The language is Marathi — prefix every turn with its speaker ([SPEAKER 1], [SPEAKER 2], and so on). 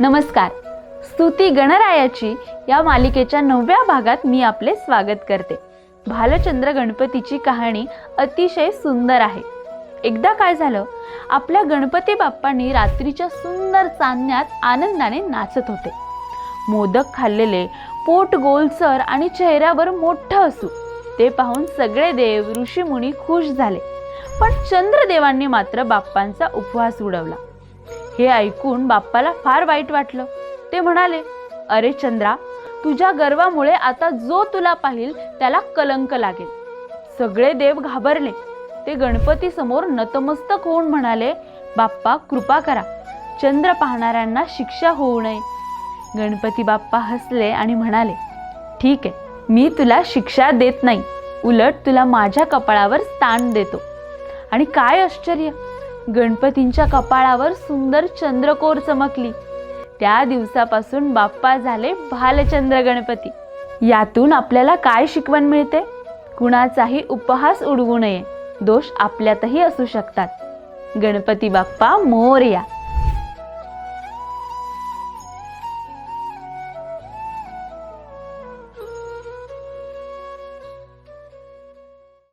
[SPEAKER 1] नमस्कार. स्तुती गणरायाची या मालिकेच्या नवव्या भागात मी आपले स्वागत करते. भालचंद्र गणपतीची कहाणी अतिशय सुंदर आहे. एकदा काय झालं? आपल्या गणपती बाप्पांनी रात्रीच्या सुंदर चांदण्यात आनंदाने नाचत होते. मोदक खाल्लेले पोट गोलसर आणि चेहऱ्यावर मोठं असू ते पाहून सगळे देव ऋषीमुनी खुश झाले. पण चंद्रदेवांनी मात्र बाप्पांचा उपवास उडवला. हे ऐकून बाप्पाला फार वाईट वाटलं. ते म्हणाले अरे चंद्रा तुझ्या गर्वामुळे आता जो तुला पाहिल त्याला कलंक लागेल. सगळे देव घाबरले. ते गणपती समोर नतमस्तक होऊन म्हणाले बाप्पा कृपा करा. चंद्र पाहणाऱ्यांना शिक्षा होऊ नये. गणपती बाप्पा हसले आणि म्हणाले ठीक आहे मी तुला शिक्षा देत नाही. उलट तुला माझ्या कपाळावर स्थान देतो. आणि काय आश्चर्य! गणपतींच्या कपाळावर सुंदर चंद्रकोर चमकली. त्या दिवसापासून बाप्पा झाले भालचंद्र गणपती. यातून आपल्याला काय शिकवण मिळते? कुणाचाही उपहास उडवू नये. दोष आपल्यातही असू शकतात. गणपती बाप्पा मोरया!